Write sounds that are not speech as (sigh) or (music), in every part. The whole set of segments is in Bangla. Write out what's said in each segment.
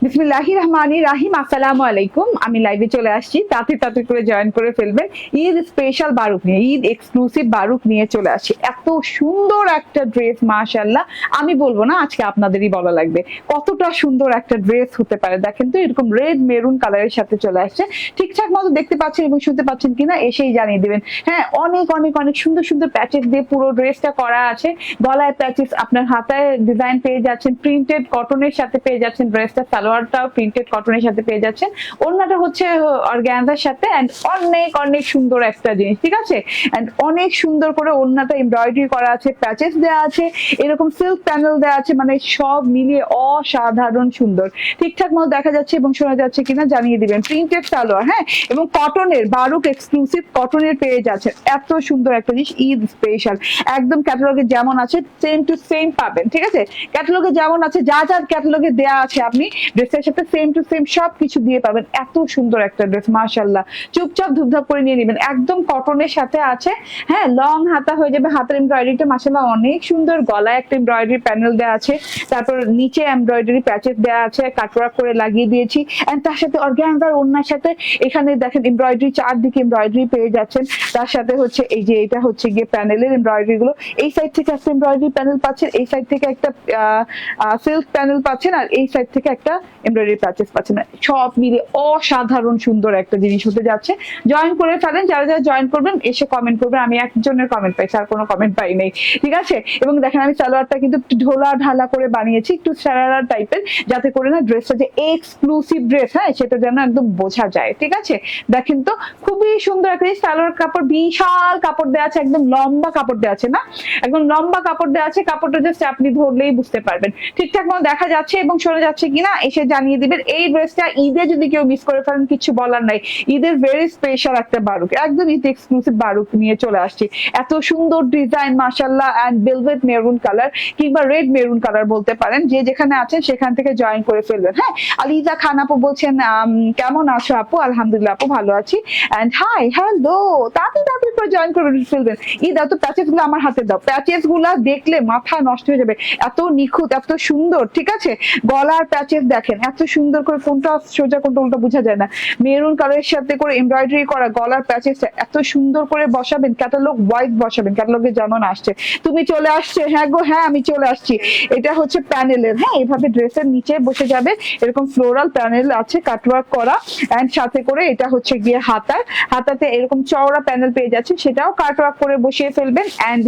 রহমানি রাহিম আসসালামু আলাইকুম আমি লাইভে চলে আসছি, তাতে তাতে করে জয়েন করে ফেলবেন। ঈদ স্পেশাল বারুক নিয়ে, ঈদ এক্সক্লুসিভ বারুক নিয়ে চলে আসছি। এত সুন্দর একটা ড্রেস মাশাল্লাহ আমি বলব না, আজকে আপনাদেরই বলা লাগবে। কতটা সুন্দর একটা ড্রেস হতে পারে। দেখেন তো, এরকম রেড মেরুন কালারের সাথে চলে আসছে। ঠিকঠাক মতো দেখতে পাচ্ছেন এবং শুনতে পাচ্ছেন কিনা, এসেই জানিয়ে দেবেন। হ্যাঁ অনেক অনেক অনেক সুন্দর সুন্দর প্যাচেস দিয়ে পুরো ড্রেসটা করা আছে। গলায় প্যাচেস আপনার হাতায় ডিজাইন পেয়ে যাচ্ছেন প্রিন্টেড কটনের সাথে পেয়ে যাচ্ছেন ড্রেসটা সালোয়ারটাও প্রিন্টেড কটনের সাথে পেয়ে যাচ্ছেন অন্যটা হচ্ছে অর্গ্যানজার সাথে অ্যান্ড অনেক অনেক সুন্দর একটা জিনিস, ঠিক আছে? অ্যান্ড অনেক সুন্দর করে অন্যটা এমব্রয়ডারি করা আছে প্যাচেস দেওয়া আছে, এরকম সিল্ক প্যানেল দেওয়া আছে মানে সব মিলিয়ে অসাধারণ সুন্দর। ঠিকঠাক মতো দেখা যাচ্ছে এবং শোনা যাচ্ছে কিনা জানিয়ে দিবেন। প্রিন্টেড সালোয়ার হ্যাঁ? এবং কটনের বারুক এক্সক্লুসিভ কটনের পেয়ে যাচ্ছে এত সুন্দর একটা জিনিস, ঈদ স্পেশাল একদম ক্যাটালগে যেমন আছে সেম টু সেম পাবেন, ঠিক আছে? ক্যাটালগে যেমন আছে, যা যা ক্যাটালগে দেয়া আছে আপনি ড্রেসের সাথে সেম টু সেম সব কিছু দিয়ে পাবেন। এত সুন্দর একটা ড্রেস মাশাল্লাহ চুপচাপ ধুপধাপ করে নিয়ে নেবেন। একদম কটনের সাথে আছে। হ্যাঁ লং হাতা হয়ে যাবে। হাতের এমব্রয়ডারিটা মাশাল্লাহ অনেক সুন্দর। গলায় একটা এমব্রয়ডারি প্যানেল দেওয়া আছে। তারপর নিচে এমব্রয়ডারি প্যাচেস দেওয়া আছে। কাটওয়ার্ক করে লাগিয়ে দিয়েছি। এন্ড তার সাথে অর্গ্যানজার ওড়নার সাথে এখানে দেখেন এমব্রয়ডারি চারদিকে এমব্রয়ডারি পেয়ে যাচ্ছেন। তার সাথে হচ্ছে এই যে এটা হচ্ছে গিয়ে প্যানেলের এমব্রয়ডারি গুলো। এই সাইড থেকে একটা এমব্রয়ডারি প্যানেল পাচ্ছেন। এই সাইড থেকে একটা সিল্ক প্যানেল পাচ্ছেন। আর এই সাইড থেকে একটা এমব্রয়ডারি প্যাচেস পাচ্ছেন সব মিলে অসাধারণ সুন্দর একটা জিনিস হতে যাচ্ছে। জয়েন করে ফেলেন, যারা যারা জয়েন করবেন, এসে কমেন্ট করবেন। আমি একজনের কমেন্ট পাইছি, আর কোনো কমেন্ট পাই নাই। ঠিক আছে? এবং দেখেন, আমি সালোয়ারটা কিন্তু একটু ঢোলা ঢালা করে বানিয়েছি, একটু সারারা টাইপের যাতে করে না ড্রেসটা যে এক্সক্লুসিভ ড্রেস হ্যাঁ সেটা যেন একদম বোঝা যায়। ঠিক আছে? দেখেন তো, খুবই সুন্দর একটা সালোয়ার কাপড়, বিশাল কাপড় দেওয়া আছে, একদম লম্বা কাপড় দেওয়া আছে, না? একদম লম্বা কাপড় দেওয়া আছে, কাপড়টা জাস্ট আপনি ধরলেই বুঝতে পারবেন। ঠিকঠাক মতো দেখা যাচ্ছে এবং শোনা যাচ্ছে কিনা এসে জানিয়ে দিবেন, এই ড্রেসটা ঈদে যদি কেউ মিস করে ফেলেন কিছু বলার নাই। ঈদের ভেরি স্পেশাল একটা বারুক, একদম ঈদ এক্সক্লুসিভ বারুক নিয়ে চলে আসছি। এত সুন্দর ডিজাইন মার্শাল্লাহ অ্যান্ড বেলভেট মেরুন কালার কিংবা রেড মেরুন কালার বলতে পারেন, যে যেখানে আছেন সেখান থেকে জয়েন করে ফেলবেন। হ্যাঁ আলিজা খান আপু বলছেন কেমন আছো আপু? আলহামদুলিল্লাহ আপু, ভালো আছি। অ্যান্ড হাই হ্যালো তাড়াতাড়ি তাড়াতাড়ি করে জয়েন করে ফেলবেন। ঈদ, এত প্যাচেসগুলো আমার হাতে দাও। প্যাচেসগুলা দেখলে মাথা নষ্ট হয়ে যাবে। এত নিখুঁত, এত সুন্দর, ঠিক আছে? গলার প্যাচেস দেখেন, এত সুন্দর করে কোনটা সোজা কোনটা উল্টা বোঝা যায় না। মেরুন কালারের সাথে করে এমব্রয়ডারি করা গলার প্যাচেসটা এত সুন্দর করে বসাবেন ক্যাটালগ ওয়াইজ বসাবেন ক্যাটালগে যেমন আসছে। তুমি চলে আসছে হ্যাঁ গো হ্যাঁ আমি চলে আসছি। এটা হচ্ছে প্যানেলের হ্যাঁ এভাবে ড্রেসের নিচে বসে যাবে। এরকম ফ্লোরাল প্যানেল আছে কাটওয়ার্ক করা। এন্ড সাথে করে এটা হচ্ছে গিয়ে হাতার হাতাতে এরকম চওড়া প্যানেল পেয়ে যাচ্ছে সেটাও কাটওয়ার্ক করে বসিয়ে ফেলবেন। এন্ড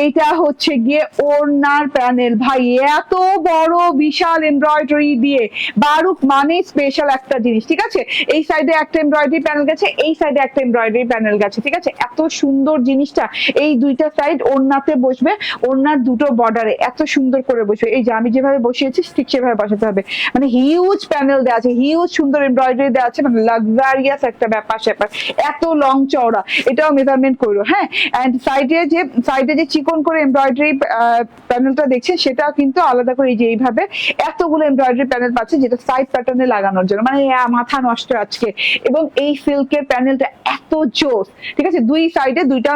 এইটা হচ্ছে গিয়ে ওড়নার প্যানেল। ভাই, এত বড়, বিশাল এমব্রয়ডারি দিয়ে বারুক মানে স্পেশাল একটা জিনিস, ঠিক আছে? এই সাইডে একটা এমব্রয়ডারি প্যানেল গেছে, এই সাইডে একটা এমব্রয়ডারি প্যানেল গেছে, ঠিক আছে? এত সুন্দর জিনিসটা, এই দুইটা সাইড ওড়নাতে বসবে, ওড়নার দুটো বর্ডারে এত সুন্দর করে বসবে। এই যে আমি যেভাবে বসিয়েছি, ঠিক সেভাবে বসাতে হবে। মানে হিউজ প্যানেল দেওয়া আছে হিউজ সুন্দর এমব্রয়ডারি দেওয়া আছে মানে লাক্সারিয়াস একটা ব্যাপার স্যাপার। এত লং চওড়া, এটাও মেজারমেন্ট করল হ্যাঁ? অ্যান্ড সাইডে যে সাইডে যে চিকন করে এমব্রয়ডারি প্যানেলটা দেখছে, সেটাও কিন্তু আলাদা করে এই যে এইভাবে এতগুলো এমব্রয়ডারি প্যানেল পাচ্ছি, যেটা সাইড প্যাটার্নে লাগানোর জন্য। মানে মাথা নষ্ট আজকে। এবং এই সিল্কের প্যানেলটা এত জোস, ঠিক আছে? দুই সাইডে দুইটা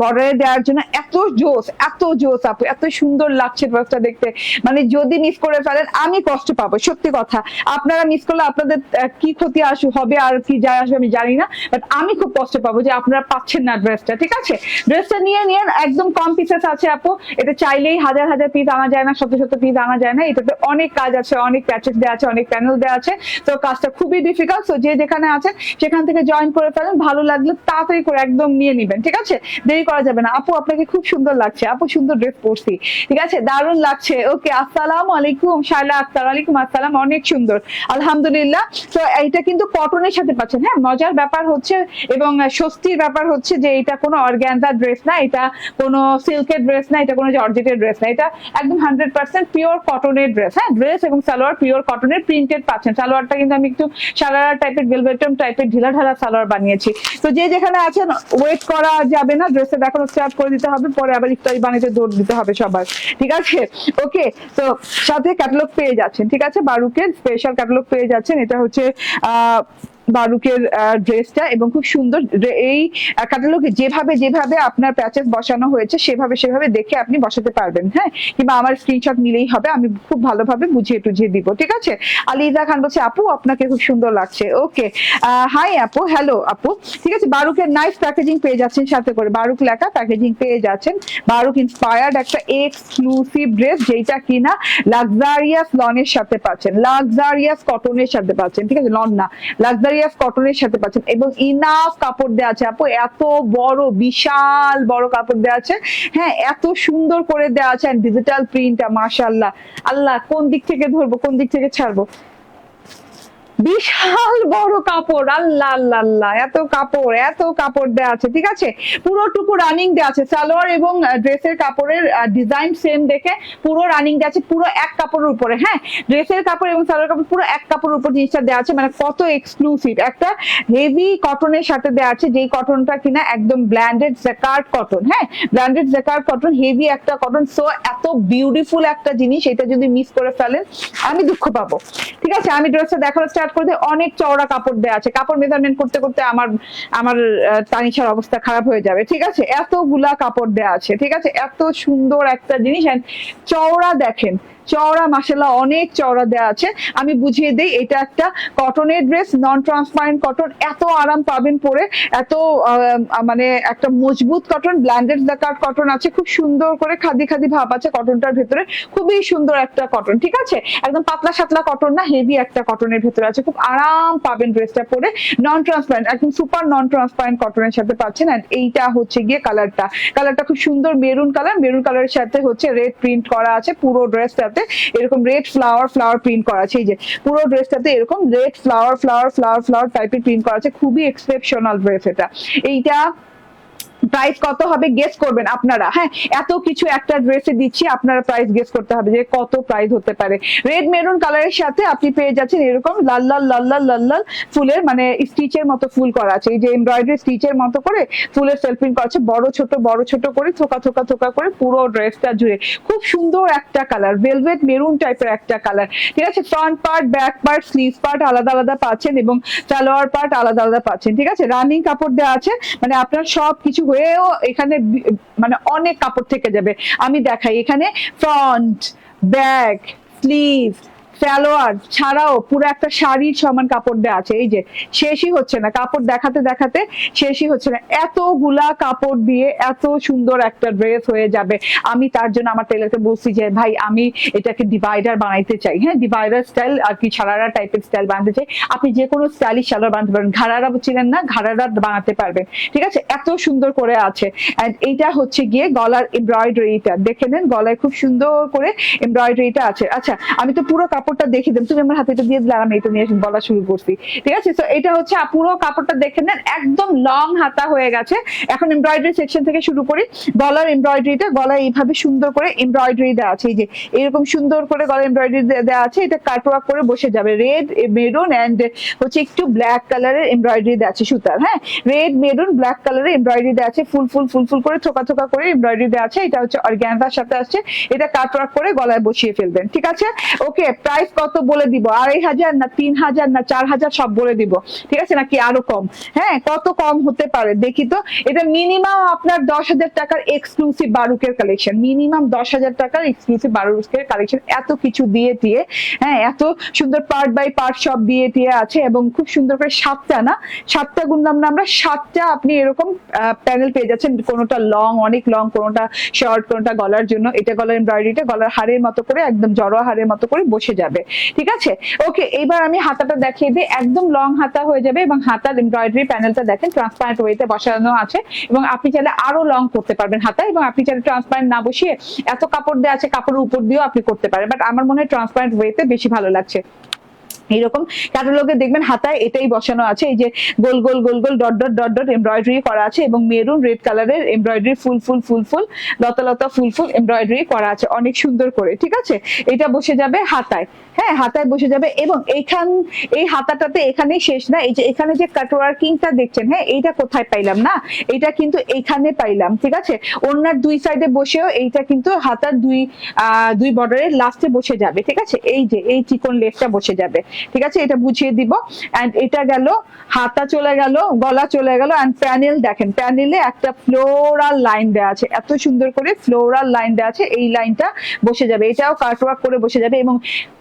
বর্ডারে দেওয়ার জন্য এত জোস এত জোস আপু, এত সুন্দর লাগছে ড্রেসটা দেখতে। মানে যদি মিস করে ফেলেন, আমি কষ্ট পাবো, সত্যি কথা। আপনারা মিস করলে আপনাদের কি ক্ষতি আসু, হবে আর কি যায় আসবে আমি জানি না বাট আমি খুব কষ্ট পাবো যে আপনারা পাচ্ছেন না ড্রেসটা ঠিক আছে? ড্রেসটা নিয়ে নিয়ে একদম কম পিসেস আছে আপু। এটা চাইলেই হাজার হাজার পিস আনা যায় না, শত শত পিস আনা যায় না। এটাতে অনেক কাজ আছে, অনেক প্যাচেস দেওয়া আছে, অনেক প্যানেল দেওয়া আছে। তো কাজটা খুবই ডিফিকাল্ট তো যে যেখানে আছেন, সেখান থেকে জয়েন করে ফেলেন। ভালো লাগলে তাড়াতাড়ি করে একদম নিয়ে নিবেন, ঠিক আছে? দেরি করা যাবে না। আপু, আপনাকে খুব সুন্দর লাগছে। আপু, সুন্দর ড্রেস পরছি। ঠিক আছে? দারুণ লাগছে। ওকে আসসালামু আলাইকুম, শায়লা আক্তার। ওয়ালাইকুম আসসালাম, অনেক সুন্দর। আলহামদুলিল্লাহ। তো এইটা কিন্তু কটনের সাথে পাচ্ছেন হ্যাঁ? মজার ব্যাপার হচ্ছে এবং স্বস্তির ব্যাপার হচ্ছে যে এটা কোনো অর্গ্যানজা ড্রেস না, এটা কোনো সিল্কের ড্রেস না, এটা কোনো জর্জেটের ড্রেস না। এটা একদম হান্ড্রেড পার্সেন্ট পিওর কটনের ড্রেস হ্যাঁ? ড্রেস এবং সালোয়ার পিওর কটনের প্রিন্টেড পাচ্ছেন। সালোয়ারটা কিন্তু আমি একটু সারারা টাইপের ভেলভেটম টাইপের ঢিলা ঢালা সালোয়ার বানিয়েছি। তো যে যেখানে আছেন ওয়েট করা যাবে না ড্রেসে দেখানো স্টার্ট করে দিতে হবে, পরে আবার ইফতারি বানিয়ে দৌড় দিতে হবে সবার। ঠিক আছে? ওকে তো সাথে ক্যাটালগ পেয়ে যাচ্ছেন, ঠিক আছে? বারুকের স্পেশাল ক্যাটালগ পেয়ে যাচ্ছেন, এটা হচ্ছে, আহ বারুকের ড্রেসটা এবং খুব সুন্দর এই ক্যাটালগে যেভাবে যেভাবে আপনার প্যাচেস বসানো হয়েছে, সেভাবে সেভাবে দেখে আপনি বসাতে পারবেন হ্যাঁ? কিংবা আমার স্ক্রিনশট নিলেই হবে, আমি খুব ভালোভাবে বুঝিয়ে টুঝিয়ে দিব, ঠিক আছে? আলিজা খান বলছে, আপু, আপনাকে খুব সুন্দর লাগছে। ওকে হাই আপু হ্যালো আপু। ঠিক আছে, বারুকের নাইস প্যাকেজিং পেয়ে যাচ্ছেন সাথে করে। বারুক লেখা প্যাকেজিং পেয়ে যাচ্ছেন। বারুক ইন্সপায়ার্ড একটা এক্সক্লুসিভ ড্রেস যেটা কিনা লাক্সারিয়াস লনের সাথে পাচ্ছেন। লাক্সারিয়াস কটনের সাথে পাচ্ছেন, ঠিক আছে? লন না লাক্সারিয়াস কটনের সাথে পাচ্ছেন। এবং ইনাফ কাপড় দেওয়া আছে। আপু, এত বড়, বিশাল বড় কাপড় দেওয়া আছে। হ্যাঁ এত সুন্দর করে দেওয়া আছে। ডিজিটাল প্রিন্টটা মাশাল্লাহ আল্লাহ, কোন দিক থেকে ধরবো, কোন দিক থেকে ছাড়বো? বিশাল বড় কাপড়। আল্লাহ আল্লাহ আল্লাহ। এত কাপড় এত কাপড় দেওয়া আছে, ঠিক আছে? পুরোটুকু রানিং দেওয়া আছে। সালোয়ার এবং ড্রেসের কাপড়ের ডিজাইন সেম দেখে পুরো রানিং দেওয়া আছে, পুরো এক কাপড়ের উপরে হ্যাঁ? ড্রেসের কাপড় এবং সালোয়ার কাপড় পুরো এক কাপড়ের উপর জিনিসটা দেওয়া আছে মানে কত এক্সক্লুসিভ একটা হেভি কটনের সাথে দেওয়া আছে, যেই কটনটা কিনা একদম ব্ল্যান্ডেড জ্যাকার্ড কটন হ্যাঁ? ব্ল্যান্ডেড জ্যাকার্ড কটন হেভি একটা কটন সো এত বিউটিফুল একটা জিনিস, এটা যদি মিস করে ফেলেন, আমি দুঃখ পাবো। ঠিক আছে? আমি ড্রেসটা দেখানো করে করতে অনেক চওড়া কাপড় দেওয়া আছে। কাপড় মেজারমেন্ট করতে করতে আমার আমার তানিশার অবস্থা খারাপ হয়ে যাবে। ঠিক আছে? এতগুলা কাপড় দেওয়া আছে। ঠিক আছে? এত সুন্দর একটা জিনিস। চওড়া দেখেন চওড়া মাসাল্লাহ অনেক চওড়া দেওয়া আছে। আমি বুঝিয়ে দিই, এটা একটা কটনের ড্রেস নন ট্রান্সপারেন্ট কটন এত আরাম পাবেন পরে, এত মানে একটা মজবুত কটন ব্ল্যান্ডেড জাকার কটন আছে, খুব সুন্দর করে খাদি খাদি ভাব আছে কটনটার ভেতরে, খুবই সুন্দর একটা কটন ঠিক আছে? একদম পাতলা সাতলা কটন না হেভি একটা কটনের ভেতরে আছে, খুব আরাম পাবেন ড্রেসটা পরে নন ট্রান্সপারেন্ট একদম সুপার নন ট্রান্সপারেন্ট কটনের সাথে পাচ্ছেন, and এইটা হচ্ছে গিয়ে কালারটা কালারটা খুব সুন্দর মেরুন কালার মেরুন কালারের সাথে হচ্ছে রেড প্রিন্ট করা আছে, পুরো ড্রেসটাতে এরকম রেড ফ্লাওয়ার ফ্লাওয়ার প্রিন্ট করা আছে। এই যে পুরো ড্রেসটাতে এরকম red flower flower flower flower টাইপের প্রিন্ট করা আছে। খুবই এক্সেপশনাল ড্রেস এটা। এইটা প্রাইস কত হবে গেস করবেন আপনারা। হ্যাঁ এত কিছু একটা ড্রেসে দিচ্ছি, আপনারা প্রাইস গেস করতে হবে যে কত প্রাইস হতে পারে। রেড মেরুন কালারের সাথে আপনি পেয়ে যাচ্ছেন এরকম লাল লাল লাল লাল লাল লাল ফুলের মানে স্টিচের মতো ফুল করা আছে। এই যে এমব্রয়ডারি স্টিচের মতো করে ফুলের সেলফিং করা আছে। বড়, ছোট বড়, ছোট করে, থোকা থোকা থোকা করে পুরো ড্রেসটা জুড়ে। খুব সুন্দর একটা কালার ভেলভেট মেরুন টাইপের একটা কালার ঠিক আছে? Front part back part sleeve part আলাদা আলাদা পাচ্ছেন এবং সালোয়ার পার্ট আলাদা আলাদা পাচ্ছেন। ঠিক আছে? রানিং কাপড় দেওয়া আছে। মানে আপনার সব কিছু হয়েও এখানে মানে অনেক কাপড় থেকে যাবে। আমি দেখাই এখানে ফ্রন্ট ব্যাক স্লিভ সালোয়ার ছাড়াও পুরো একটা শাড়ির সমান কাপড় দেওয়া আছে। এই যে, শেষই হচ্ছে না। কাপড় দেখাতে দেখাতে শেষই হচ্ছে না। এতগুলা কাপড় দিয়ে এত সুন্দর একটা ড্রেস হয়ে যাবে। আমি তার জন্য আমার টেলারকে বলছি যে, ভাই, আমি এটাকে ডিভাইডার বানাইতে চাই। হ্যাঁ ডিভাইডার স্টাইল আর কি ছাড়ারা টাইপের স্টাইল বানাতে চাই। আপনি যে কোনো স্টাইলিশ সালোয়ার বানাতে পারবেন ঘাড়ারা ছিলেন না, ঘাড়ারা বানাতে পারবেন। ঠিক আছে? এত সুন্দর করে আছে। এন্ড এইটা হচ্ছে গিয়ে গলার এমব্রয়ডারিটা দেখে নেন, গলায় খুব সুন্দর করে এমব্রয়ডারিটা আছে। আচ্ছা আমি তো পুরো কাপড়টা দেখে দিলাম তুমি আমার হাতে এটা দিয়ে দিলে আমি এটা নিয়ে বলা শুরু করছি। ঠিক আছে? তো এটা হচ্ছে পুরো কাপড়টা দেখে নেন। একদম লং হাতা হয়ে গেছে। এখন এমব্রয়ডারি সেকশন থেকে শুরু করি। গলার এমব্রয়ডারিটা গলায় এইভাবে সুন্দর করে এমব্রয়ডারি দেওয়া আছে। এই যে, এরকম সুন্দর করে গলার এমব্রয়ডারি দেওয়া আছে। এটা কাটওয়ার্ক করে বসে যাবে। রেড মেরুন এন্ড হচ্ছে একটু ব্ল্যাক কালারের এমব্রয়ডারি দেওয়া আছে সুতার হ্যাঁ? রেড মেরুন ব্ল্যাক কালারের এমব্রয়ডারি দেওয়া আছে। ফুল ফুল ফুল ফুল করে থোকা থোকা করে এমব্রয়ডারি দেওয়া আছে। এটা হচ্ছে অর্গ্যানজার সাথে আসছে। এটা কাটওয়ার্ক করে গলায় বসিয়ে ফেলবেন। ঠিক আছে? ওকে প্রাইস কত বলে দিব? আড়াই হাজার না তিন হাজার না চার হাজার সব বলে দিব। ঠিক আছে? নাকি আরও কম? হ্যাঁ কত কম হতে পারে? দেখি তো। এটা মিনিমাম আপনার দশ হাজার টাকার এক্সক্লুসিভ বারুকের কালেকশন মিনিমাম দশ হাজার টাকার এক্সক্লুসিভ বারুকের কালেকশন এত কিছু দিয়ে দিয়ে হ্যাঁ এত সুন্দর পার্ট বাই পার্ট সব দিয়ে দিয়ে আছে এবং খুব সুন্দর করে সাতটা না? সাতটা গুনলাম না আমরা সাতটা আপনি এরকম প্যানেল পেয়ে যাচ্ছেন। কোনোটা লং অনেক লং কোনোটা শর্ট কোনোটা গলার জন্য। এটা গলার এমব্রয়ডারিটা গলার হারের মতো করে, একদম জড়োয়া হারের মতো করে বসে যাবে। ঠিক আছে? ওকে এবার আমি হাতাটা দেখিয়ে দিই, একদম লং হাতা হয়ে যাবে এবং হাতার এমব্রয়ডারি প্যানেলটা দেখেন ট্রান্সপারেন্ট ওয়েতে বসানো আছে এবং আপনি চাইলে আরও লং করতে পারবেন হাতা এবং আপনি চাইলে ট্রান্সপারেন্ট না বসিয়ে এত কাপড় দেওয়া আছে, কাপড়ের উপর দিয়েও আপনি করতে পারেন বাট আমার মনে হয় ট্রান্সপারেন্ট ওয়েতে বেশি ভালো লাগছে। এইরকম। ক্যাটালগে দেখবেন হাতায় এটাই বসানো আছে, এই যে গোল গোল গোল গোল dot dot dot dot embroidery করা আছে এবং মেরুন রেড কালারের এমব্রয়ডারি ফুল ফুল ফুল ফুল, লতা লতা ফুল ফুল এমব্রয়ডারি করা আছে, অনেক সুন্দর করে, ঠিক আছে? এটা বসে যাবে হাতায়। হ্যাঁ হাতায় বসে যাবে এবং এইখান, এই হাতাটাতে এখানেই শেষ না, এই যে এখানে যে কাটওয়ার্কিংটা দেখছেন হ্যাঁ এইটা কোথায় পাইলাম না? এইটা কিন্তু এইখানে পাইলাম, ঠিক আছে? ওনার দুই সাইডে বসেও এইটা কিন্তু হাতার দুই দুই বর্ডারের লাস্টে বসে যাবে, ঠিক আছে? এই যে, এই চিকন লেফটা বসে যাবে, ঠিক আছে? এটা বুঝিয়ে দিব অ্যান্ড এটা গেল, হাতা চলে গেল, গলা চলে গেল অ্যান্ড প্যানেল দেখেন প্যানেলে একটা ফ্লোরাল লাইন দেওয়া আছে, এত সুন্দর করে ফ্লোরাল লাইন দেওয়া আছে, এই লাইনটা বসে যাবে, এটাও কাটওয়ার্ক করে বসে যাবে এবং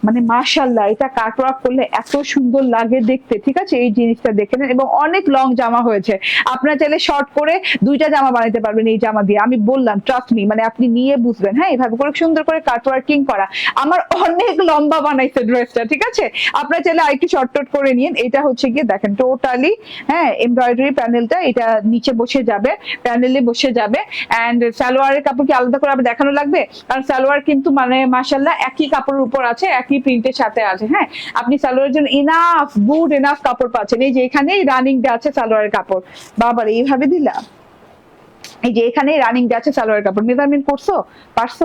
মানে মার্শাল্লাহ এটা কাটওয়ার্ক করলে এত সুন্দর লাগে দেখতে, ঠিক আছে? এই জিনিসটা দেখে নেন এবং অনেক লং জামা হয়েছে। আপনারা চাইলে শর্ট করে দুইটা জামা বানাতে পারবেন এই জামা দিয়ে। আমি বললাম ট্রাস্ট মি মানে আপনি নিয়ে বুঝবেন হ্যাঁ? এভাবে করে সুন্দর করে কাটওয়ার্কিং করা। আমার অনেক লম্বা বানাইছে ড্রেসটা ঠিক আছে? আপনারা চাইলে আরেকটু শর্ট টট করে নিন। এটা হচ্ছে গিয়ে দেখেন টোটালি হ্যাঁ এমব্রয়ডারি প্যানেলটা এটা নিচে বসে যাবে প্যানেলে বসে যাবে। অ্যান্ড সালোয়ারের কাপড় কি আলাদা করে আবার দেখানো লাগবে? কারণ সালোয়ার কিন্তু মানে মাসাল্লাহ একই কাপড়ের উপর আছে, একই প্রিন্টের সাথে আছে হ্যাঁ? আপনি সালোয়ারের জন্য ইনাফ গুড ইনাফ কাপড় পাচ্ছেন। এই যে এখানে রানিং আছে সালোয়ারের কাপড়। বাবার, এইভাবে দিলা? এই যে এখানে রানিং আছে সালোয়ার কাপড়। মেজারমেন্ট করছ? পারছ?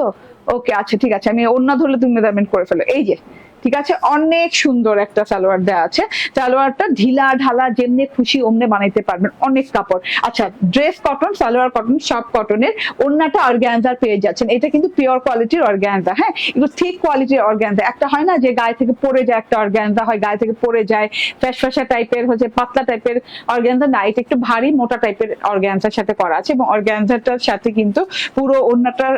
ওকে আচ্ছা ঠিক আছে। আমি অন্য ধরলে তুমি মেজারমেন্ট করে ফেলো। এই যে ঠিক আছে? অনেক সুন্দর একটা সালোয়ার দেওয়া আছে। সালোয়ারটা ঢিলা ঢালা যেমনি খুশি অমনে বানাইতে পারবেন, অনেক কাপড়। আচ্ছা ড্রেস কটন সালোয়ার কটন সব কটনের অন্যটা অর্গ্যানজার পেয়ে যাচ্ছেন। এটা কিন্তু পিওর কোয়ালিটির অর্গ্যানজা হ্যাঁ? এগুলো ঠিক কোয়ালিটির অর্গ্যানজা একটা হয় না যে গায়ে থেকে পড়ে যায় একটা অর্গ্যানজা হয় গায়ে থেকে পড়ে যায়, ফ্যাসফ্যাসা টাইপের হচ্ছে পাতলা টাইপের অর্গ্যানজা না, এটা একটু ভারী, মোটা টাইপের অর্গ্যানজার সাথে করা আছে এবং অর্গ্যানজাটার সাথে কিন্তু পুরো অন্যটার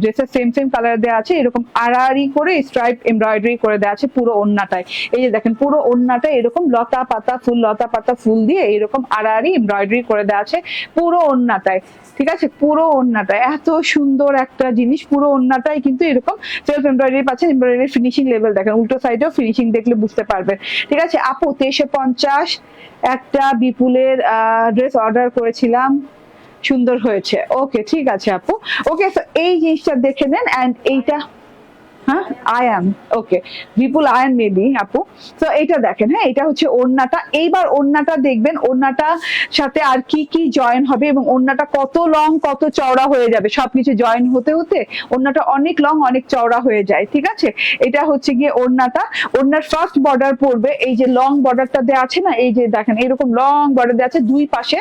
ড্রেসের সেম সেম কালার দেওয়া আছে। এরকম আড়াআড়ি করে স্ট্রাইপ এমব্রয়ডারি করে আছে পুরো ওন্নাটায় এই যে দেখেন, পুরো ওন্নাটা এরকম লতা পাতা, ফুল লতা পাতা, ফুল দিয়ে এরকম আড়াআড়ি এমব্রয়ডারি করে দেওয়া আছে পুরো ওন্নাটায় ঠিক আছে? পুরো ওন্নাটায় এত সুন্দর একটা জিনিস, পুরো ওন্নাটাই কিন্তু এরকম সেলফ এমব্রয়ডারি পাচ্ছেন এমব্রয়ডারি ফিনিশিং লেভেল দেখেন। উল্টো সাইডেও ফিনিশিং দেখলে বুঝতে পারবেন। ঠিক আছে, আপু তেইশে পঞ্চাশ, একটা বিপুলের ড্রেস অর্ডার করেছিলাম। সুন্দর হয়েছে। ওকে ঠিক আছে আপু। ওকে এই জিনিসটা দেখে নেন অ্যান্ড এইটা হ্যাঁ আয়ান ওকে বিপুল আয়ান মেবি আপু তো এটা দেখেন হ্যাঁ এটা হচ্ছে ওড়নাটা। এইবার ওড়নাটা দেখবেন, ওড়নাটা সাথে আর কি কি জয়েন হবে এবং ওড়নাটা কত লং কত চওড়া হয়ে যাবে। সবকিছু জয়েন হতে হতে ওড়নাটা অনেক লং অনেক চওড়া হয়ে যায়, ঠিক আছে? এটা হচ্ছে গিয়ে ওড়নাটা। ওড়নার ফার্স্ট বর্ডার পড়বে, এই যে লং বর্ডারটা দেওয়া আছে না, এই যে দেখেন, এরকম লং বর্ডার দেওয়া আছে দুই পাশে।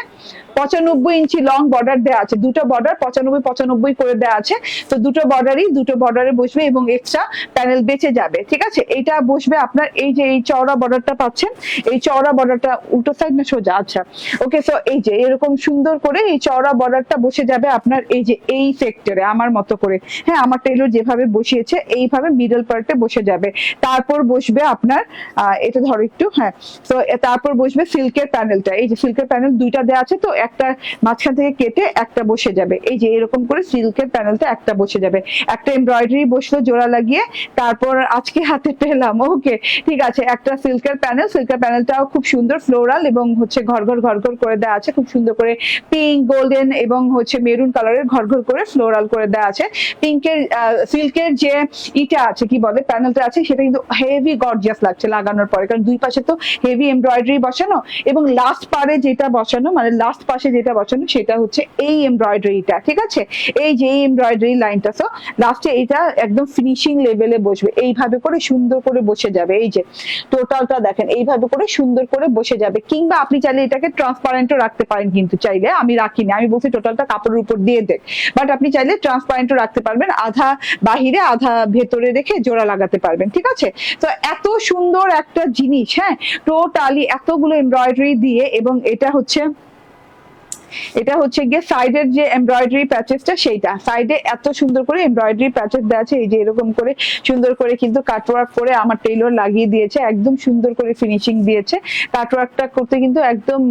পঁচানব্বই ইঞ্চি লং বর্ডার দেওয়া আছে। দুটো বর্ডার পঁচানব্বই পঁচানব্বই করে দেওয়া আছে। তো দুটো বর্ডারই দুটো বর্ডারে বসবে এবং এক্সট্রা প্যানেল বেঁচে যাবে, ঠিক আছে? এইটা বসবে আপনার, এই যে এই চওড়া বর্ডারটা পাচ্ছেন, এই চওড়া বর্ডারটা উল্টো সাইড না সোজা? আচ্ছা ওকে সো এই যে এরকম সুন্দর করে এই চওড়া বর্ডারটা বসে যাবে আপনার এই যে এই সেক্টরে আমার মতো করে। হ্যাঁ আমার টেলর যেভাবে বসিয়েছে, এইভাবে মিডল পার্টে বসে যাবে। তারপর বসবে আপনার এটা ধরো একটু হ্যাঁ তো তারপর বসবে সিল্কের প্যানেলটা এই যে সিল্কের প্যানেল দুইটা দেওয়া আছে তো, একটা মাঝখান থেকে কেটে একটা বসে যাবে। এই যে এরকম করে সিল্কের প্যানেলটা একটা বসে যাবে। একটা এমব্রয়ডারি বসল জোড়া লাগিয়ে তারপর আজকে হাতে পেলাম। ওকে ঠিক আছে, একটা সিল্কের প্যানেল সিল্কের প্যানেলটাও খুব সুন্দর ফ্লোরাল এবং হচ্ছে ঘর ঘর ঘর ঘর করে দেওয়া আছে। খুব সুন্দর করে পিঙ্ক গোল্ডেন এবং হচ্ছে মেরুন কালারের ঘর ঘর করে ফ্লোরাল করে দেওয়া আছে। পিঙ্কের সিল্কের যে ইটা আছে, কি বলে প্যানেলটা আছে, সেটা কিন্তু হেভি গর্জিয়াস লাগছে লাগানোর পরে। কারণ দুই পাশে তো হেভি এমব্রয়ডারি বসানো এবং লাস্ট পারে যেটা বসানো মানে লাস্ট পাশে যেটা বসানো, সেটা হচ্ছে এই এমব্রয়ডারিটা ঠিক আছে? এই যে এই এমব্রয়ডারি লাইনটা তো লাস্টে এটা একদম ফিনিশিং লেভেলে বসবে। এইভাবে করে সুন্দর করে বসে যাবে। এই যে টোটালটা দেখেন, এইভাবে করে সুন্দর করে বসে যাবে। কিংবা আপনি চাইলে এটাকে ট্রান্সপারেন্টও রাখতে পারেন কিন্তু চাইলে। আমি রাখিনি আমি বলছি টোটালটা কাপড়ের উপর দিয়ে দেখ বাট আপনি চাইলে ট্রান্সপারেন্টও রাখতে পারবেন। আধা বাহিরে, আধা ভেতরে রেখে জোড়া লাগাতে পারবেন। ঠিক আছে? তো এত সুন্দর একটা জিনিস হ্যাঁ? টোটালি এতগুলো এমব্রয়ডারি দিয়ে এবং এটা হচ্ছে এটা হচ্ছে গিয়ে সাইডের যে এমব্রয়ডারি প্যাচেসটা সেইটা। সাইডে এত সুন্দর করে এমব্রয়ডারি প্যাচেস দেওয়া আছে, এই যে এরকম করে সুন্দর করে কিন্তু কাটওয়ার্ক করে আমার টেইলর লাগিয়ে দিয়েছে, একদম সুন্দর করে ফিনিশিং দিয়েছে। কাটওয়ার্কটা করতে কিন্তু একদম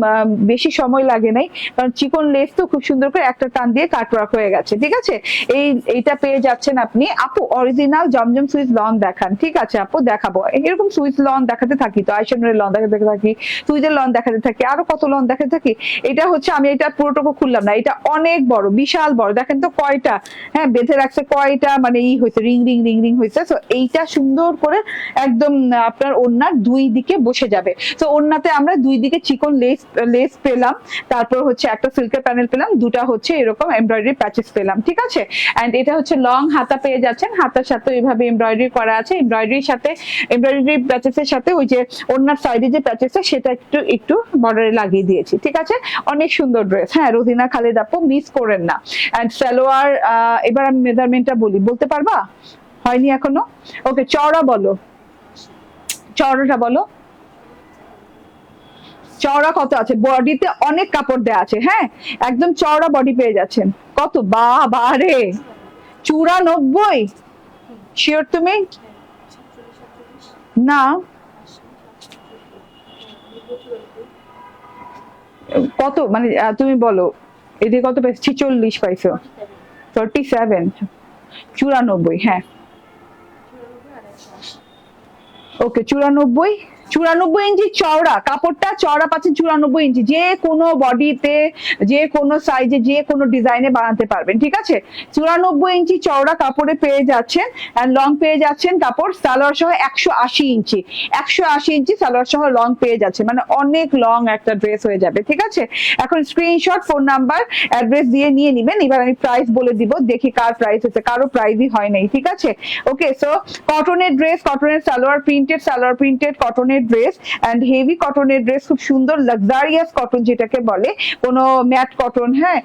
বেশি সময় লাগে নাই, কারণ চিকন লেস তো খুব সুন্দর করে একটা টান দিয়ে কাটওয়ার্ক হয়ে গেছে, ঠিক আছে? এই, এইটা পেয়ে যাচ্ছেন আপনি। আপু অরিজিনাল জমজম সুইচ লন দেখান, ঠিক আছে আপু? দেখাবো। এরকম সুইচ লন দেখাতে থাকি তো আইসনের লন দেখাতে থাকি সুইচের লন দেখাতে থাকি, আরও কত লন দেখাতে থাকি? এটা হচ্ছে আমি এটা পুরোটুকু খুললাম না। এটা অনেক বড়, বিশাল বড়। দেখেন তো কয়টা হ্যাঁ বেঁধে রাখছে, কয়টা মানে ই হয়েছে, রিং রিং রিং রিং হয়েছে। তো এইটা সুন্দর করে একদম আপনার ওড়নার দুই দিকে বসে যাবে। তো ওড়নাতে আমরা দুই দিকে চিকন লেস লেস পেলাম। তারপর হচ্ছে একটা সিল্কের প্যানেল পেলাম। দুটা হচ্ছে এরকম এমব্রয়ডারি প্যাচেস পেলাম, ঠিক আছে? এন্ড এটা হচ্ছে লং হাতা পেয়ে যাচ্ছেন। হাতার সাথে এইভাবে এমব্রয়ডারি করা আছে। এমব্রয়ডারির সাথে এমব্রয়ডারি প্যাচেসের সাথে ওই যে ওড়নার সাইডে যে প্যাচেসটা সেটা একটু একটু বর্ডারে লাগিয়ে দিয়েছি, ঠিক আছে? অনেক সুন্দর ড্রেস হ্যাঁ রোজিনা খালেদ আপু মিস করেন না। এন্ড সালোয়ার এবার আমি মেজারমেন্টটা বলি। বলতে পারবা? হয়নি এখনও? ওকে চওড়া বলো। চওড়াটা বলো। চওড়া কত আছে? বডিতে অনেক কাপড় দেয়া আছে। হ্যাঁ একদম চওড়া বডি পেয়ে যাচ্ছেন। কত? বা বারে চুরানব্বই! শিওর তুমি? না। কত মানে তুমি বলো এদিকে কত পাইছো ছিচল্লিশ পাইছো। থার্টি সেভেন চুরানব্বই হ্যাঁ। ওকে চুরানব্বই চুরানব্বই ইঞ্চি চওড়া, কাপড়টা চওড়া পাচ্ছেন চুরানব্বই ইঞ্চি। যে কোনো বডিতে, যে কোনো সাইজে যে কোনো ডিজাইনে বানাতে পারবেন, ঠিক আছে? চুরানব্বই ইঞ্চি চওড়া কাপড়ে পেয়ে যাচ্ছেন অ্যান্ড লং পেয়ে যাচ্ছেন কাপড় সালোয়ার সহ একশো আশি ইঞ্চি। একশো আশি ইঞ্চি সালোয়ার সহ লং পেয়ে যাচ্ছে মানে অনেক লং একটা ড্রেস হয়ে যাবে, ঠিক আছে? এখন স্ক্রিনশট ফোন নাম্বার অ্যাড্রেস দিয়ে নিয়ে নিবেন, এবার আমি প্রাইস বলে দিব, দেখি কার প্রাইস হচ্ছে, কারও প্রাইসই হয় নাই, ঠিক আছে? ওকে সো কটনের ড্রেস কটনের সালোয়ার প্রিন্টেড সালোয়ার প্রিন্টেড কটনের ড্রেস অ্যান্ড হেভি কটনের ড্রেস খুব সুন্দর লাক্সারিয়াস কটন যেটাকে বলে, কোনো ম্যাট কটন হ্যাঁ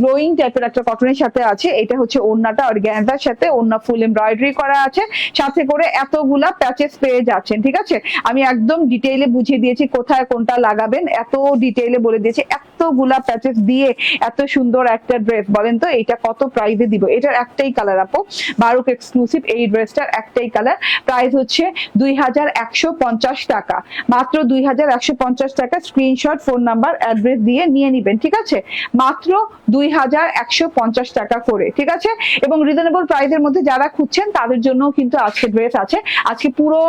গ্লোয়িং টাইপের একটা কটনের সাথে আছে, এটা হচ্ছে ওড়নাটা অর্গ্যানজার সাথে, ওড়না ফুল এমব্রয়ডারি করা আছে, সাথে করে এতগুলা প্যাচেস পেয়ে যাচ্ছেন, ঠিক আছে? আমি একদম ডিটেইলে বুঝিয়ে দিয়েছি কোথায় কোনটা লাগাবেন, এত ডিটেইলে বলে দিয়েছি, এতগুলা প্যাচেস দিয়ে এত সুন্দর একটা ড্রেস বলেন তো, এটা কত প্রাইসে দিব? এটার একটাই কালার আপু বারুক এক্সক্লুসিভ এই ড্রেসটার একটাই কালার প্রাইস হচ্ছে দুই হাজার একশো পঞ্চাশ টাকা। মাত্র দুই হাজার একশো পঞ্চাশ টাকা স্ক্রিনশট ফোন নাম্বার অ্যাড্রেস দিয়ে নিয়ে নিবেন, ঠিক আছে? মাত্র দুই হাজার একশো পঞ্চাশ টাকা করে, ঠিক আছে? এবং রিজনেবল প্রাইসের মধ্যে যারা খুঁজছেন, তাদের জন্য কিন্তু আজকে ড্রেস আছে। আজকে পুরো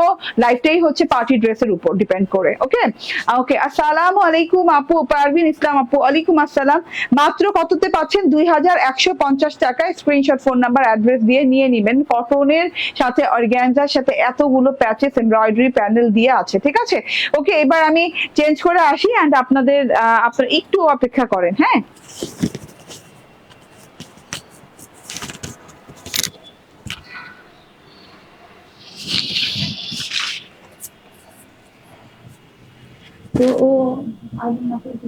লাইফটাই হচ্ছে পার্টি ড্রেসের উপর ডিপেন্ড করে ওকে ওকে আসসালামু আলাইকুম আপু পারভিন ইসলাম আপু, ওয়ালাইকুম আসসালাম। মাত্র কততে পাচ্ছেন? দুই হাজার একশো পঞ্চাশ টাকায় স্ক্রিনশট ফোন নাম্বার অ্যাড্রেস দিয়ে নিয়ে নিবেন। কটনের সাথে অর্গ্যানজার সাথে এতগুলো প্যাচেস এমব্রয়ডারি প্যানেল দিয়ে আছে। ঠিক আছে? ওকে এবার আমি চেঞ্জ করে আসি অ্যান্ড আপনাদের আপনারা একটু অপেক্ষা করেন হ্যাঁ? তো ও আজ না করে কি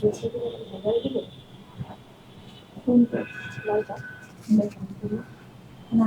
করে হবে না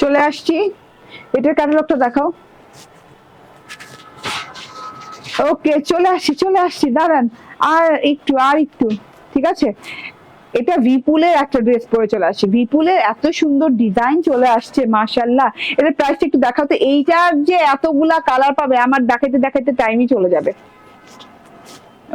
চলে আসছি। এটার ক্যাটালগটা দেখাও। ওকে, চলে আসছি চলে আসছি, দাঁড়ান। আর একটু আর একটু, ঠিক আছে? এটা ভিপুলের একটা ড্রেস পরে চলে আসছে। ভিপুলের এত সুন্দর ডিজাইন চলে আসছে মাশাল্লাহ এটার প্রাইসটা একটু দেখাও তো। এইটার যে এতগুলা কালার পাবে, আমার দেখাইতে দেখাইতে টাইমই চলে যাবে।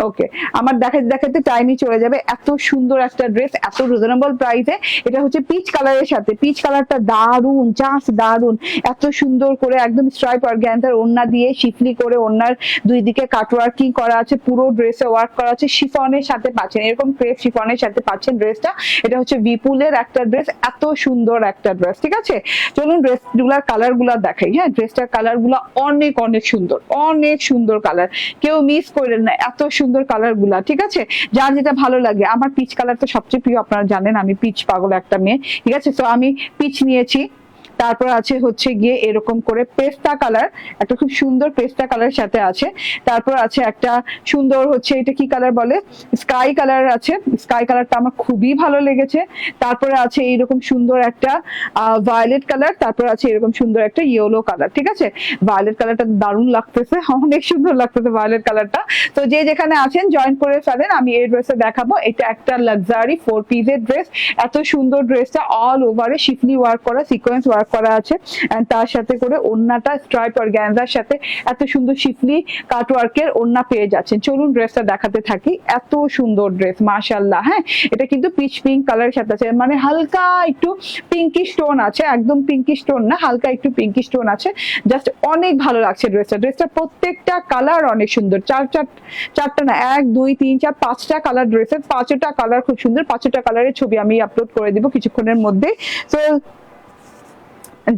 ওকে আমার দেখাতে দেখাতে টাইমই চলে যাবে। এত সুন্দর একটা ড্রেস এত রিজনেবল প্রাইসে এটা হচ্ছে পিচ কালারের সাথে। পিচ কালারটা দারুণ চান্স দারুণ এত সুন্দর করে একদম স্ট্রাইপ অর্গ্যান্থার ওন্না দিয়ে শিফলি করে ওন্নার দুই দিকে কাটওয়ার্কিং করা আছে, পুরো ড্রেসে ওয়ার্ক করা আছে। শিফনের সাথে পাচ্ছেন, এরকম ক্রেপ শিফনের সাথে পাচ্ছেন ড্রেসটা এটা হচ্ছে বিপুলের একটা ড্রেস এত সুন্দর একটা ড্রেস ঠিক আছে? চলুন ড্রেসগুলার কালারগুলা দেখাই। হ্যাঁ ড্রেসটার কালারগুলা অনেক অনেক সুন্দর অনেক সুন্দর কালার কেউ মিস করেন না, এত সুন্দর কালারগুলা, ঠিক আছে? যার যেটা ভালো লাগে। আমার পিচ কালার তো সবচেয়ে প্রিয়, আপনারা জানেন আমি পিচ পাগল একটা মেয়ে, ঠিক আছে? তো আমি পিচ নিয়েছি। তারপর আছে হচ্ছে গিয়ে এরকম করে পেস্তা কালার, একটা খুব সুন্দর পেস্তা কালার সাথে আছে। তারপর আছে একটা সুন্দর হচ্ছে, এটা কি কালার বলে? স্কাই কালার আছে। স্কাই কালারটা আমার খুবই ভালো লেগেছে। তারপরে আছে এইরকম সুন্দর একটা ভায়োলেট কালার, তারপর আছে এরকম সুন্দর একটা ইয়েলো কালার, ঠিক আছে? ভায়োলেট কালারটা দারুণ লাগতেছে, (laughs) অনেক সুন্দর লাগতেছে ভায়োলেট কালারটা তো যে যেখানে আছেন জয়েন করে ফেলেন, আমি এই ড্রেসটা দেখাবো। এটা একটা লাক্সারি ফোর পিসের ড্রেস এত সুন্দর ড্রেসটা অল ওভারে শিফলি ওয়ার্ক করা সিকোয়েন্স ওয়ার্ক করা আছে তার সাথে করে ওন্নাটা স্ট্রাইপ আর গ্যান্ডার সাথে এত সুন্দর শিফলি কাট ওয়ার্কের ওন্না পেয়ে যাচ্ছেন। চলুন ড্রেসটা দেখাতে থাকি। এত সুন্দর ড্রেস মাশাল্লাহ হ্যাঁ? এটা কিন্তু পিচ পিঙ্ক কালারের সাথে আছে মানে হালকা একটু পিঙ্কি স্টোন আছে, একদম পিঙ্কি স্টোন না, হালকা একটু পিঙ্কি স্টোন আছে। জাস্ট অনেক ভালো লাগছে ড্রেসটা ড্রেসটা প্রত্যেকটা কালার অনেক সুন্দর। চার চার, চারটা না, এক, দুই, তিন, চার, পাঁচটা কালার ড্রেসের পাঁচটা কালার খুব সুন্দর, পাঁচটা কালারের ছবি আমি আপলোড করে দিব কিছুক্ষণের মধ্যে। তো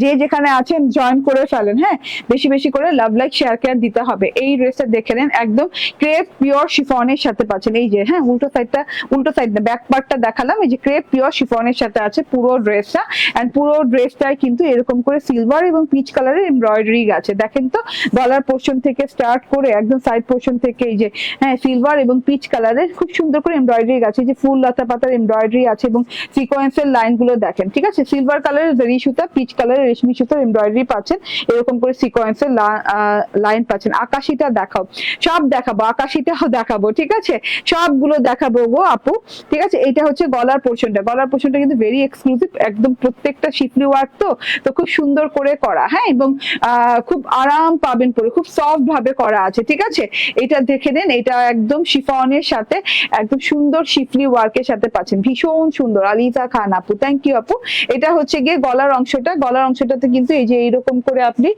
যে যেখানে আছেন জয়েন করে ফেলেন হ্যাঁ? বেশি বেশি করে লাভ লাইক শেয়ার কেয়ার দিতে হবে। এই ড্রেসটা দেখে নেন, একদম ক্রেপ পিওর শিফনের সাথে পাচ্ছেন। এই যে হ্যাঁ উল্টো সাইডটা উল্টো সাইড না ব্যাক পার্টটা দেখালাম। এই যে ক্রেপ পিওর শিফনের সাথে আছে পুরো ড্রেসটা এন্ড পুরো ড্রেসটায় কিন্তু এরকম করে সিলভার এবং পিচ কালারের এমব্রয়ডারি আছে। দেখেন তো গলার পোর্শন থেকে স্টার্ট করে, একদম সাইড পোর্শন থেকে এই যে হ্যাঁ সিলভার এবং পিচ কালারের খুব সুন্দর করে এমব্রয়ডারি আছে। যে ফুল লতা পাতার এমব্রয়ডারি আছে এবং সিকোয়েন্সের লাইনগুলো দেখেন, ঠিক আছে? সিলভার কালারের জেরি সুতা পিচ কালারের রেশমি সুতার এমব্রয়ডারি পাচ্ছেন, এরকম করে সিকোয়েন্সের লাইন পাচ্ছেন। আকাশিটা দেখাও। সব দেখাবো, আকাশিটাও দেখাবো, ঠিক আছে? সবগুলো দেখাবো গো আপু, ঠিক আছে? এটা হচ্ছে গলার পোর্শনটা। গলার পোর্শনটা কিন্তু ভেরি এক্সক্লুসিভ একদম প্রত্যেকটা শিফলি ওয়ার্ক তো তো খুব সুন্দর করে করা হ্যাঁ? এবং খুব আরাম পাবেন পরে, খুব সফট ভাবে করা আছে, ঠিক আছে? এটা দেখে নেন, এটা একদম শিফনের সাথে, একদম সুন্দর শিফলি ওয়ার্কের সাথে পাচ্ছেন। ভীষণ সুন্দর। আলিজা খান আপু থ্যাংক ইউ আপু। এটা হচ্ছে গিয়ে গলার অংশটা, গলার অংশটাতে কিন্তু এই যে এইরকম করে আপনি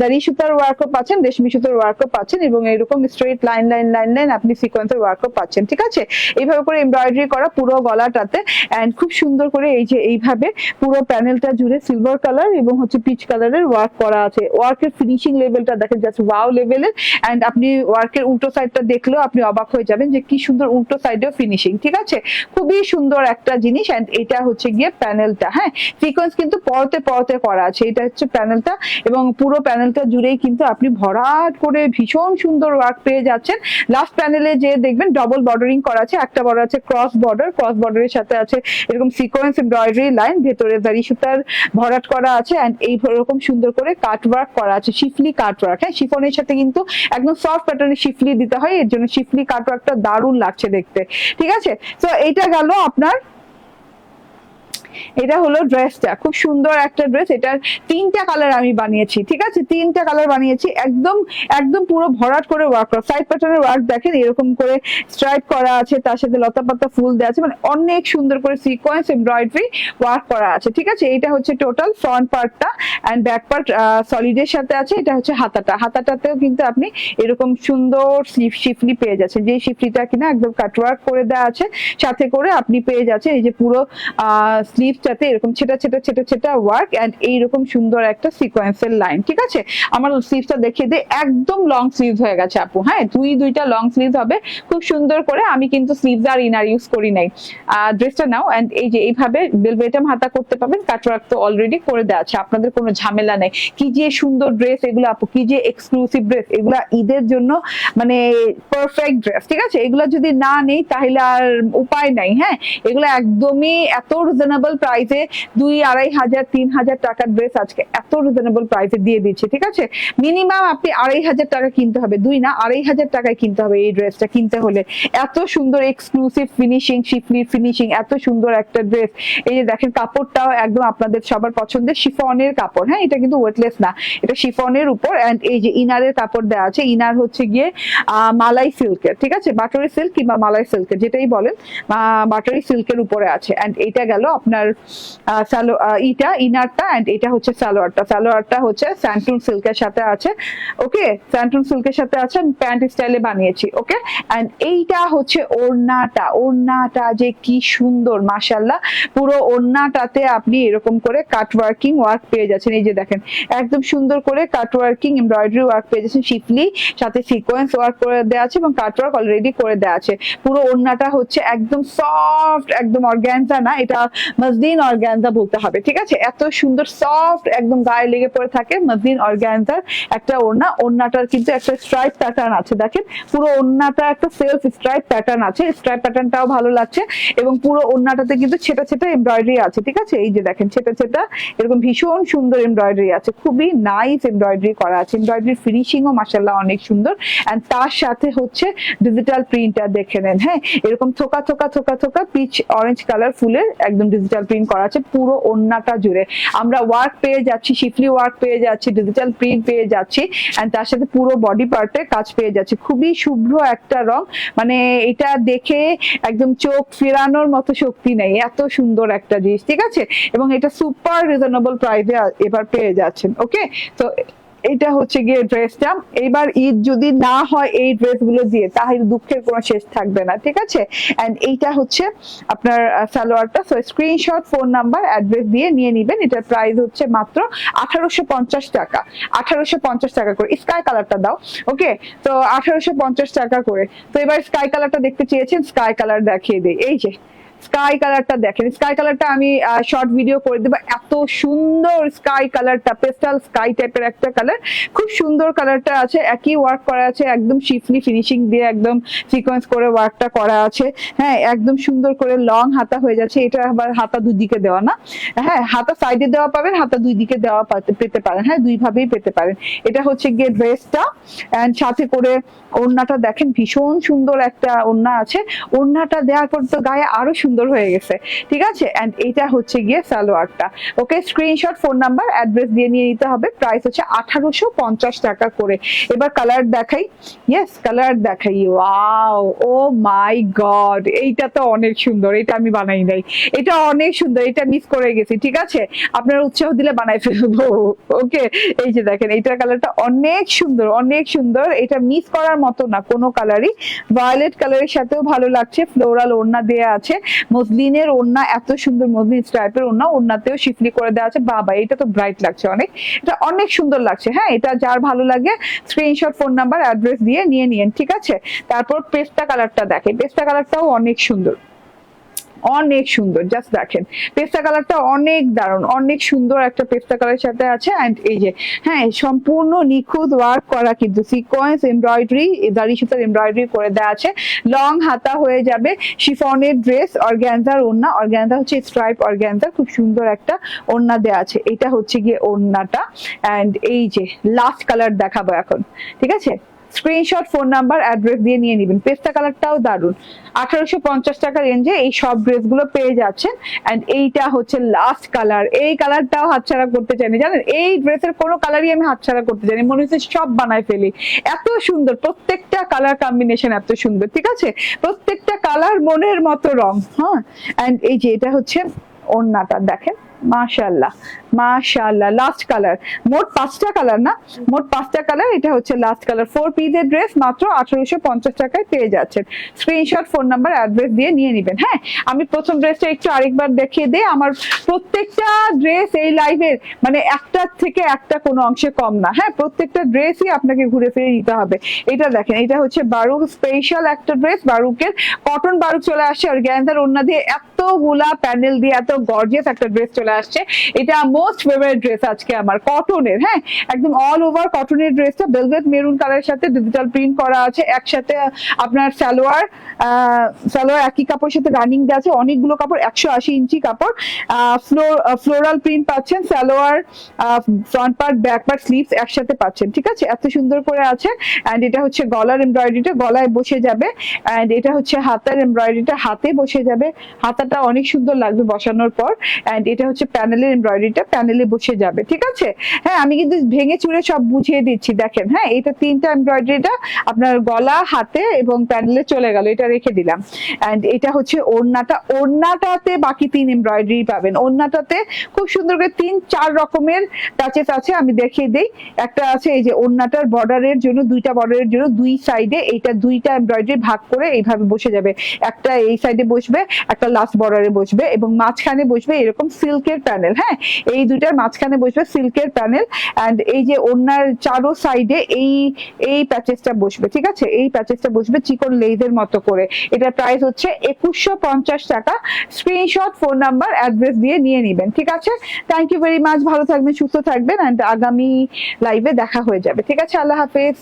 জারি সুতার ওয়ার্কও পাচ্ছেন, রেশমি সুতার ওয়ার্কও পাচ্ছেন এবং এরকম straight line line line line আপনি সিকোয়েন্সের ওয়ার্কও পাচ্ছেন, ঠিক আছে? এইভাবে করে এমব্রয়ডারি করা পুরো গলাটাতে এন্ড খুব সুন্দর করে এই যে এইভাবে পুরো প্যানেলটা জুড়ে সিলভার কালার এবং হচ্ছে পিচ কালারের ওয়ার্ক করা আছে। ওয়ার্কের ফিনিশিং লেভেলটা দেখেন জাস্ট ওয়াও লেভেলের এন্ড আপনি ওয়ার্কের উল্টো সাইডটা দেখলেও আপনি অবাক হয়ে যাবেন যে কি সুন্দর উল্টো সাইডেও ফিনিশিং ঠিক আছে? খুবই সুন্দর একটা জিনিস এন্ড এটা হচ্ছে গিয়ে প্যানেলটা হ্যাঁ? সিকোয়েন্স কিন্তু পরতে পরতে করা আছে। এটা হচ্ছে প্যানেলটা এবং পুরো প্যানেলটা জুড়েই কিন্তু আপনি ভরাট করে ভীষণ সুন্দর ওয়ার্ক পেয়ে যাচ্ছেন। লাস্ট প্যানেলে যে দেখবেন ডবল বর্ডারিং করা আছে, একটা বর্ডার আছে ক্রস বর্ডার ক্রস বর্ডারের সাথে আছে এরকম সিকোয়েন্স এমব্রয়ডারি লাইন ভেতরে দাড়ি সুতার ভরাট করা আছে অ্যান্ড এই রকম সুন্দর করে কাট ওয়ার্ক করা আছে, শিফলি কাট ওয়ার্ক হ্যাঁ শিফনের সাথে কিন্তু একদম সফট প্যাটার্নে শিফলি দিতে হয়, এর জন্য শিফলি কাট ওয়ার্কটা দারুণ লাগছে দেখতে। ঠিক আছে? তো এইটা গেল আপনার এটা হলো ড্রেসটা, খুব সুন্দর একটা ড্রেস। এটার তিনটা কালার আমি বানিয়েছি, ঠিক আছে? তিনটা কালার বানিয়েছি, একদম একদম পুরো ভরাট করে ওয়ার্ক করা। সাইড প্যাটার্নের ওয়ার্ক দেখেন, এরকম করে স্ট্রাইপ করা আছে, তার সাথে লতা পাতা ফুল দেওয়া আছে মানে অনেক সুন্দর করে সিকোয়েন্স এমব্রয়ডারি ওয়ার্ক করা আছে, ঠিক আছে? এটা হচ্ছে টোটাল ফ্রন্ট পার্টটা অ্যান্ড ব্যাক পার্ট সলিডের সাথে আছে, এটা হচ্ছে হাতাটা। হাতাটাতেও কিন্তু আপনি এরকম সুন্দর শিফলি পেয়ে যাচ্ছেন। যে শিফলিটা কিনা একদম কাটওয়ার্ক করে দেওয়া আছে, সাথে করে আপনি পেয়ে যাচ্ছেন, এই যে পুরো স্লিভসটাতে এরকম ছেটা ছেটা ছেটা ছেটা ওয়ার্ক এন্ড এইরকম সুন্দর একটা সিকোয়েন্সের লাইন ঠিক আছে? আমার স্লিভসটা দেখিয়ে দিই একদম লং স্লিভ হয়ে গেছে আপু হ্যাঁ? দুই, দুইটা লং স্লিভ হবে, খুব সুন্দর করে আমি কিন্তু স্লিভস আর ইনার ইউজ করি নাই। ড্রেসটা নাও এন্ড এই যে এইভাবে বেলবেটাম হাতা করতে পারবেন কাটওয়ার্ক তো অলরেডি করে দেওয়া আছে, আপনাদের কোনো ঝামেলা নেই। কি যে সুন্দর ড্রেস এগুলো আপু, কি যে এক্সক্লুসিভ ড্রেস এগুলা ঈদের জন্য মানে পারফেক্ট ড্রেস ঠিক আছে? এগুলা যদি না নেই তাহলে আর উপায় নাই হ্যাঁ? এগুলো একদমই এত রিজনেবল প্রাইসে দুই, আড়াই হাজার, তিন হাজার টাকার ড্রেস আজকে এত রিজনেবল প্রাইসে দিয়ে দিচ্ছে, ঠিক আছে? মিনিমাম আপনি আড়াই হাজার টাকা কিনতে হবে, দুই না, আড়াই হাজার টাকায় কিনতে হবে এই ড্রেসটা কিনতে হলে। এত সুন্দর এক্সক্লুসিভ ফিনিশিং শিফলির ফিনিশিং এত সুন্দর একটা ড্রেস এই যে দেখেন, কাপড়টাও একদম আপনাদের সবার পছন্দের শিফনের কাপড় হ্যাঁ? এটা কিন্তু ওয়েটলেস না। এটা শিফনের উপর এন্ড এই যে ইনারের কাপড় দেওয়া আছে, ইনার হচ্ছে গিয়ে মালাই সিল্কের, ঠিক আছে? বাটারি সিল্ক কিংবা মালাই সিল্কের, যেটাই বলেন বাটারি সিল্কের উপরে আছে। এন্ড এটা গেল আপনার আহ, সালো ইটা ইনারটা এন্ড এটা হচ্ছে সালোয়ারটা। সালোয়ারটা হচ্ছে স্যান্টুন সিল্কের সাথে আছে। ওকে? স্যান্টুন সিল্কের সাথে আছে প্যান্ট স্টাইলে বানিয়েছি ওকে? এন্ড এইটা হচ্ছে ওড়নাটা। ওড়নাটা যে কি সুন্দর মাশাল্লাহ পুরো ওড়নাটাতে আপনি এরকম করে কাট ওয়ার্কিং ওয়ার্ক পেয়ে যাচ্ছেন। এই যে দেখেন একদম সুন্দর করে কাট ওয়ার্কিং এমব্রয়ডারি ওয়ার্ক পেয়ে যাচ্ছেন শিফলি সাথে সিকোয়েন্স ওয়ার্ক করে দেওয়া আছে এবং কাট ওয়ার্ক অলরেডি করে দেওয়া আছে। পুরো ওড়নাটা হচ্ছে একদম সফট একদম অর্গ্যানজা না এটা মসলিন অর্গ্যানজা বলতে হবে, ঠিক আছে? এত সুন্দর সফট একদম গায়ে লেগে পড়ে থাকে মসলিন অর্গ্যানজার একটা ওড়না। ওড়নাটার কিন্তু একটা স্ট্রাইপ প্যাটার্ন আছে, দেখেন? পুরো ওড়নাটা একটা সেলফ স্ট্রাইপ প্যাটার্ন আছে। স্ট্রাইপ প্যাটার্নটাও ভালো লাগছে এবং পুরো ওড়নাটাতে কিন্তু ছেটা ছেটা এমব্রয়ডারি আছে, ঠিক আছে? এই যে দেখেন, ছেটা ছেটা, এরকম ভীষণ সুন্দর এমব্রয়ডারি আছে। খুবই নাইস এমব্রয়ডারি করা আছে। এমব্রয়ডারি ফিনিশিংও মাসাল্লাহ অনেক সুন্দর। অ্যান্ড তার সাথে হচ্ছে ডিজিটাল প্রিন্টটা দেখে নেন হ্যাঁ? এরকম থোকা থোকা থোকা থোকা পিচ অরেঞ্জ কালার ফুলের একদম ডিজিটাল প্রিন্ট করা আছে পুরো ওড়নাটা জুড়ে। আমরা ওয়ার্ক পেয়ে যাচ্ছি শিফলি ওয়ার্ক পেয়ে যাচ্ছি ডিজিটাল প্রিন্ট পেয়ে যাচ্ছি অ্যান্ড তার সাথে পুরো বডি পার্টে কাজ পেয়ে যাচ্ছি। খুবই শুভ্র একটা রং মানে এটা দেখে একদম চোখ ফেরানোর মতো শক্তি নেই। এত সুন্দর একটা জিনিস, ঠিক আছে? এবং এটা সুপার রিজনেবল প্রাইসে এবার পেয়ে যাচ্ছেন ওকে তো এটা হচ্ছে গিয়ে ড্রেসটা এবার ঈদ যদি না হয় এই ড্রেসগুলো দিয়ে, তাহলে দুঃখের কোনো শেষ থাকবে না, ঠিক আছে? এন্ড এইটা হচ্ছে আপনার সালোয়ারটা। So screenshot phone number address দিয়ে নিয়ে নিবেন। এটার প্রাইস হচ্ছে মাত্র আঠারোশো পঞ্চাশ টাকা। আঠারোশো পঞ্চাশ টাকা করে। স্কাই কালারটা দাও ওকে তো আঠারোশো পঞ্চাশ টাকা করে। তো এবার স্কাই কালারটা দেখতে চেয়েছেন? স্কাই কালার দেখিয়ে দিই। এই যে স্কাই কালারটা দেখেন। স্কাই কালারটা আমি শর্ট ভিডিও করে দেবো। এত সুন্দর স্কাই কালারটা, পেস্টাল স্কাই টাইপের একটা কালার। খুব সুন্দর কালারটা আছে। একই ওয়ার্ক করা আছে, একদম শিফলি ফিনিশিং দিয়ে একদম সিকোয়েন্স করে ওয়ার্কটা করা আছে। হ্যাঁ একদম সুন্দর করে লং হাতা হয়ে যাচ্ছে। এটা আবার হাতা দুই দিকে দেওয়া না। হ্যাঁ হাতা সাইডে দেওয়া পাবেন, হাতা দুই দিকে দেওয়া পেতে পারেন। হ্যাঁ দুই ভাবেই পেতে পারেন। এটা হচ্ছে গিয়ে ড্রেসটা এন্ড সাথে করে ওড়নাটা দেখেন, ভীষণ সুন্দর একটা ওড়না আছে। ওড়নাটা দেওয়ার পর তো গায়ে আরও সুন্দর হয়ে গেছে। ঠিক আছে? এন্ড এটা হচ্ছে গিয়ে সালোয়ারটা। Okay screenshot phone number address দিয়ে নিয়ে নিতে হবে। প্রাইস হচ্ছে আঠারোশো পঞ্চাশ টাকা করে। এবার কালার দেখাই। ইয়েস কালার দেখাই। ওয়াও ও মাই গড এইটা তো অনেক সুন্দর। এটা আমি বানাই নাই। এটা অনেক সুন্দর। এটা মিস করে গেছি। ঠিক আছে? আপনারা উৎসাহ দিলে বানাই ফেলব। ওকে এই যে দেখেন, এইটার কালারটা অনেক সুন্দর অনেক সুন্দর। এটা মিস করার মতো না, কোনো কালারই ভায়োলেট কালারের সাথেও ভালো লাগছে। ফ্লোরাল ওড়না দেয়া আছে। মসলিনের ওড়না, এত সুন্দর মসলিন স্ট্রাইপের ওড়না, ওড়নাতেও শিফলি করে দেওয়া আছে। বাবা, এটা তো ব্রাইট লাগছে অনেক। এটা অনেক সুন্দর লাগছে হ্যাঁ? এটা যার ভালো লাগে স্ক্রিনশট ফোন নাম্বার অ্যাড্রেস দিয়ে নিয়ে নিন ঠিক আছে? তারপর পেস্তা কালারটা দেখে পেস্তা কালারটাও অনেক সুন্দর। অনেক সুন্দর জাস্ট দেখেন। পেস্তা কালারটা অনেক দারুণ, অনেক সুন্দর একটা পেস্তা কালারের সাথে আছে। অ্যান্ড এই যে হ্যাঁ সম্পূর্ণ নিখুঁত ওয়ার্ক করা কিন্তু সিকোয়েন্স এমব্রয়ডারি দাড়ি সুতার এমব্রয়ডারি করে দেওয়া আছে। লং হাতা হয়ে যাবে শিফনের ড্রেস অর্গ্যানজার ওড়না। অর্গ্যানজা হচ্ছে স্ট্রাইপ অর্গ্যানজার খুব সুন্দর একটা ওড়না দেওয়া আছে। এটা হচ্ছে গিয়ে ওড়নাটা। অ্যান্ড এই যে লাস্ট কালার দেখাবো এখন, ঠিক আছে? স্ক্রিনশট ফোন নাম্বার অ্যাড্রেস দিয়ে নিয়ে নেবেন। পেস্তা কালারটাও দারুণ আঠারোশো পঞ্চাশ টাকা রেঞ্জে এই সব ড্রেসগুলো পেয়ে যাচ্ছেন। অ্যান্ড এইটা হচ্ছে লাস্ট কালার এই কালারটাও হাতছাড়া করতে চাইনি। জানেন, এই ড্রেসের কোনো কালারই আমি হাতছাড়া করতে চাইনি। মনে হচ্ছে সব বানায় ফেলি। এত সুন্দর। প্রত্যেকটা কালার কম্বিনেশন এত সুন্দর, ঠিক আছে? প্রত্যেকটা কালার মনের মতো রং হ্যাঁ? অ্যান্ড এই যে এটা হচ্ছে ওড়নাটা, দেখেন। মাশাল্লাহ মাশাল্লাহ লাস্ট কালার মোট পাঁচটা কালার না? মোট পাঁচটা কালার এটা হচ্ছে লাস্ট কালার ফোর পিসের ড্রেস মাত্র আঠারোশো পঞ্চাশ টাকায় পেয়ে যাচ্ছেন। স্ক্রিনশট ফোন নাম্বার অ্যাড্রেস দিয়ে নিয়ে নেবেন হ্যাঁ? আমি প্রথম ড্রেসটা একটু আরেকবার দেখিয়ে দিই, আমার প্রত্যেকটা ড্রেস এই লাইভের মানে একটার থেকে একটা কোনো অংশে কম না হ্যাঁ? প্রত্যেকটা ড্রেসই আপনাকে ঘুরে ফিরে নিতে হবে। এটা দেখেন, এটা হচ্ছে বারুক স্পেশাল একটা ড্রেস বারুকের কটন বারুক চলে আসছে, আর গ্যান্দার ওন্না দিয়ে এতগুলা প্যানেল দিয়ে, এত গর্জিয়াস একটা ড্রেস চলে আসছে। এটা মোস্ট ফেভারিট ড্রেস আজকে আমার কটনের হ্যাঁ? একদম অল ওভার কটনের ড্রেসটা বেলভেট মেরুন কালারের সাথে ডিজিটাল প্রিন্ট করা আছে। একসাথে আপনার সালোয়ার সালোয়ার একই কাপড়ের সাথে রানিং দেওয়া আছে। অনেকগুলো কাপড়, একশো আশি ইঞ্চি কাপড়। ফ্লোর ফ্লোরাল প্রিন্ট পাচ্ছেন। Salwar front part back part sleeves একসাথে পাচ্ছেন, ঠিক আছে? এত সুন্দর করে আছে। অ্যান্ড এটা হচ্ছে গলার এমব্রয়ডারিটা গলায় বসে যাবে। অ্যান্ড এটা হচ্ছে হাতার এমব্রয়ডারিটা হাতে বসে যাবে। হাতাটা অনেক সুন্দর লাগবে বসানোর পর। অ্যান্ড এটা হচ্ছে প্যানেলের এমব্রয়ডারিটা প্যানেলে বসে যাবে, ঠিক আছে? হ্যাঁ আমি কিন্তু ভেঙে চুরে সব বুঝিয়ে দিচ্ছি, দেখেন হ্যাঁ এটা তিনটা এমব্রয়ডারিটা আপনার গলা, হাতে এবং প্যানেলে চলে গেল, এটা রেখে দিলাম। অ্যান্ড এটা হচ্ছে ওড়নাটা, ওড়নাটাতে বাকি তিন এমব্রয়ডারি পাবেন। ওড়নাটাতে খুব সুন্দর করে তিন, চার রকমের টাচেস আছে, আমি দেখিয়ে দিই। একটা আছে এই যে ওড়নাটার বর্ডারের জন্য, দুইটা বর্ডারের জন্য, দুই সাইডে এইটা দুইটা এমব্রয়ডারি ভাগ করে এইভাবে বসে যাবে। একটা এই সাইডে বসবে, একটা লাস্ট বর্ডারে বসবে এবং মাঝখানে বসবে এরকম সিল্ক সিল্কের প্যানেল হ্যাঁ? এই দুইটার মাঝখানে বসবে সিল্কের প্যানেল অ্যান্ড এই যে ওনার চারো সাইডে এই এই প্যাচেসটা বসবে, ঠিক আছে? এই প্যাচেসটা বসবে চিকন লেইদের মতো করে। এটার প্রাইস হচ্ছে একুশশো পঞ্চাশ টাকা। স্ক্রিনশট ফোন নাম্বার অ্যাড্রেস দিয়ে নিয়ে নেবেন, ঠিক আছে? থ্যাংক ইউ ভেরি মাচ ভালো থাকবেন, সুস্থ থাকবেন অ্যান্ড আগামী লাইভে দেখা হয়ে যাবে, ঠিক আছে? আল্লাহ হাফেজ।